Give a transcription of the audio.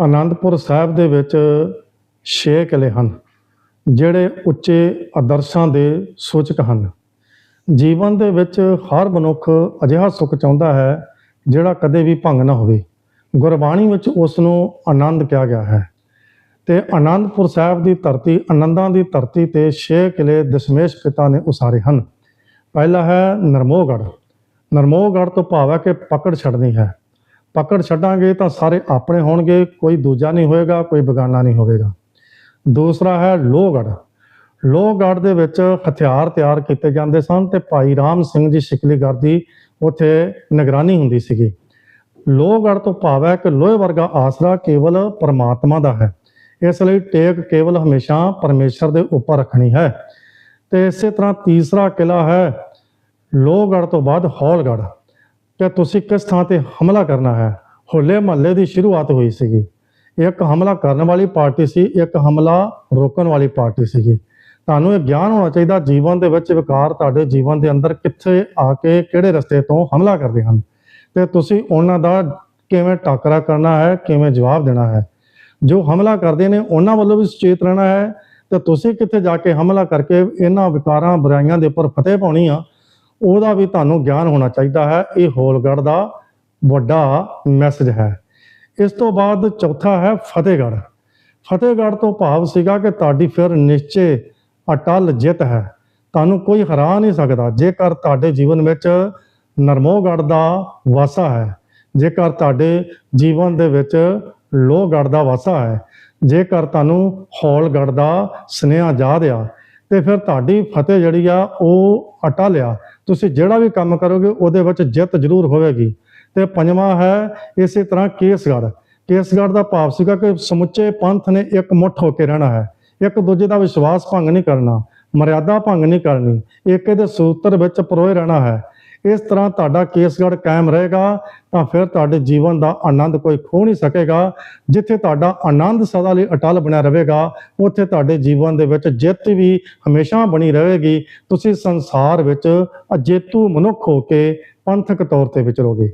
ਆਨੰਦਪੁਰ ਸਾਹਿਬ ਦੇ ਵਿੱਚ ਛੇ ਕਿਲੇ ਹਨ, ਜਿਹੜੇ ਉੱਚੇ ਆਦਰਸ਼ਾਂ ਦੇ ਸੂਚਕ ਹਨ। ਜੀਵਨ ਦੇ ਵਿੱਚ ਹਰ ਮਨੁੱਖ ਅਜਿਹਾ ਸੁੱਖ ਚਾਹੁੰਦਾ ਹੈ ਜਿਹੜਾ ਕਦੇ ਵੀ ਭੰਗ ਨਾ ਹੋਵੇ। ਗੁਰਬਾਣੀ ਵਿੱਚ ਉਸ ਨੂੰ ਆਨੰਦ ਕਿਹਾ ਗਿਆ ਹੈ। ਤੇ ਆਨੰਦਪੁਰ ਸਾਹਿਬ ਦੀ ਧਰਤੀ, ਆਨੰਦਾਂ ਦੀ ਧਰਤੀ ਤੇ ਛੇ ਕਿਲੇ ਦਸ਼ਮੇਸ਼ ਪਿਤਾ ਨੇ ਉਸਾਰੇ ਹਨ। ਪਹਿਲਾ ਹੈ ਨਰਮੋਗੜ ਨਰਮੋਗੜ ਤੋਂ ਭਾਵ ਹੈ ਕਿ ਪਕੜ ਛੱਡਣੀ ਹੈ। ਪਕੜ ਛੱਡਾਂਗੇ ਤਾਂ ਸਾਰੇ ਆਪਣੇ ਹੋਣਗੇ, ਕੋਈ ਦੂਜਾ ਨਹੀਂ ਹੋਏਗਾ, ਕੋਈ ਬੇਗਾਨਾ ਨਹੀਂ ਹੋਵੇਗਾ। ਦੂਸਰਾ ਹੈ ਲੋਹਗੜ ਲੋਹਗੜ ਦੇ ਵਿੱਚ ਹਥਿਆਰ ਤਿਆਰ ਕੀਤੇ ਜਾਂਦੇ ਸਨ ਤੇ ਭਾਈ ਰਾਮ ਸਿੰਘ ਜੀ ਸ਼ਿਕਲੀਗੜ੍ਹ ਦੀ ਉੱਥੇ ਨਿਗਰਾਨੀ ਹੁੰਦੀ ਸੀਗੀ। ਲੋਹਗੜ ਤੋਂ ਭਾਵ ਹੈ ਕਿ ਲੋਹੇ ਵਰਗਾ ਆਸਰਾ ਕੇਵਲ ਪਰਮਾਤਮਾ ਦਾ ਹੈ। ਇਸ ਲਈ ਟੇਕ ਕੇਵਲ ਹਮੇਸ਼ਾ ਪਰਮੇਸ਼ਰ ਦੇ ਉੱਪਰ ਰੱਖਣੀ ਹੈ। ਤੇ ਇਸੇ ਤਰ੍ਹਾਂ ਤੀਸਰਾ ਕਿਲਾ ਹੈ ਲੋਹਗੜ ਤੋਂ ਬਾਅਦ ਹੌਲਗੜ ਕਿ ਤੁਸੀਂ ਕਿਸ ਥਾਂ ਤੇ ਹਮਲਾ ਕਰਨਾ ਹੈ? ਹੋਲੇ ਮਹੱਲੇ ਦੀ ਸ਼ੁਰੂਆਤ ਹੋਈ ਸੀਗੀ। ਇੱਕ ਹਮਲਾ ਕਰਨ ਵਾਲੀ ਪਾਰਟੀ ਸੀ, ਇੱਕ ਹਮਲਾ ਰੋਕਣ ਵਾਲੀ ਪਾਰਟੀ ਸੀਗੀ। ਤੁਹਾਨੂੰ ਇਹ ਗਿਆਨ ਹੋਣਾ ਚਾਹੀਦਾ, ਜੀਵਨ ਦੇ ਵਿੱਚ ਵਿਕਾਰ ਤੁਹਾਡੇ ਜੀਵਨ ਦੇ ਅੰਦਰ ਕਿੱਥੇ ਆ ਕੇ, ਕਿਹੜੇ ਰਸਤੇ ਤੋਂ ਹਮਲਾ ਕਰਦੇ ਹਨ? ਤੇ ਤੁਸੀਂ ਉਹਨਾਂ ਦਾ ਕਿਵੇਂ ਟਾਕਰਾ ਕਰਨਾ ਹੈ, ਕਿਵੇਂ ਜਵਾਬ ਦੇਣਾ ਹੈ? ਜੋ ਹਮਲਾ ਕਰਦੇ ਨੇ, ਉਹਨਾਂ ਵੱਲੋਂ ਵੀ ਸੁਚੇਤ ਰਹਿਣਾ ਹੈ। ਤੇ ਤੁਸੀਂ ਕਿੱਥੇ ਜਾ ਕੇ ਹਮਲਾ ਕਰਕੇ ਇਹਨਾਂ ਵਿਕਾਰਾਂ, ਬੁਰਾਈਆਂ ਦੇ ਉੱਪਰ ਫਤਿਹ ਪਾਉਣੀ ਆ? ਉਹਦਾ ਵੀ ਤੁਹਾਨੂੰ ਗਿਆਨ ਹੋਣਾ ਚਾਹੀਦਾ ਹੈ। ਇਹ ਹੋਲਗੜ ਦਾ ਵੱਡਾ ਮੈਸੇਜ ਹੈ। ਇਸ ਤੋਂ ਬਾਅਦ ਚੌਥਾ ਹੈ ਫਤਿਹਗੜ੍ਹ। ਫਤਿਹਗੜ੍ਹ ਤੋਂ ਭਾਵ ਸੀਗਾ ਕਿ ਤੁਹਾਡੀ ਫਿਰ ਨਿਸ਼ਚੇ ਅਟਲ ਜਿੱਤ ਹੈ। ਤੁਹਾਨੂੰ ਕੋਈ ਹਰਾ ਨਹੀਂ ਸਕਦਾ। ਜੇਕਰ ਤੁਹਾਡੇ ਜੀਵਨ ਵਿੱਚ ਨਰਮੋਗੜ੍ਹ ਦਾ ਵਾਸਾ ਹੈ, ਜੇਕਰ ਤੁਹਾਡੇ ਜੀਵਨ ਦੇ ਵਿੱਚ ਲੋਹਗੜ੍ਹ ਦਾ ਵਾਸਾ ਹੈ, ਜੇਕਰ ਤੁਹਾਨੂੰ ਹੌਲਗੜ੍ਹ ਦਾ ਸੁਨੇਹਾ ਯਾਦ ਆ ਤੇ ਫਿਰ ਤੁਹਾਡੀ ਫਤਿਹ ਜਿਹੜੀ ਆ, ਉਹ ਅਟਾ ਲਿਆ। ਤੁਸੀਂ ਜਿਹੜਾ ਵੀ ਕੰਮ ਕਰੋਗੇ, ਉਹਦੇ ਵਿੱਚ ਜਿੱਤ ਜ਼ਰੂਰ ਹੋਵੇਗੀ। ਤੇ ਪੰਜਵਾਂ ਹੈ, ਇਸੇ ਤਰ੍ਹਾਂ ਕੇਸਗੜ੍ਹ। ਕੇਸਗੜ੍ਹ ਦਾ ਭਾਵ ਸੀਗਾ ਕਿ ਸਮੁੱਚੇ ਪੰਥ ਨੇ ਇੱਕ ਮੁੱਠ ਹੋ ਕੇ ਰਹਿਣਾ ਹੈ। ਇੱਕ ਦੂਜੇ ਦਾ ਵਿਸ਼ਵਾਸ ਭੰਗ ਨਹੀਂ ਕਰਨਾ, ਮਰਿਆਦਾ ਭੰਗ ਨਹੀਂ ਕਰਨੀ। ਏਕੇ ਦੇ ਸੂਤਰ ਵਿੱਚ ਪਰੋਏ ਰਹਿਣਾ ਹੈ। ਇਸ ਤਰ੍ਹਾਂ ਤੁਹਾਡਾ ਕੇਸਗੜ੍ਹ ਕਾਇਮ ਰਹੇਗਾ, ਤਾਂ ਫਿਰ ਤੁਹਾਡੇ ਜੀਵਨ ਦਾ ਆਨੰਦ ਕੋਈ ਖੋ ਨਹੀਂ ਸਕੇਗਾ। ਜਿੱਥੇ ਤੁਹਾਡਾ ਆਨੰਦ ਸਦਾ ਲਈ ਅਟਲ ਬਣਿਆ ਰਹੇਗਾ, ਉੱਥੇ ਤੁਹਾਡੇ ਜੀਵਨ ਦੇ ਵਿੱਚ ਜਿੱਤ ਵੀ ਹਮੇਸ਼ਾ ਬਣੀ ਰਹੇਗੀ। ਤੁਸੀਂ ਸੰਸਾਰ ਵਿੱਚ ਅਜੇਤੂ ਮਨੁੱਖ ਹੋ ਕੇ ਪੰਥਕ ਤੌਰ ਤੇ ਵਿਚਰੋਗੇ।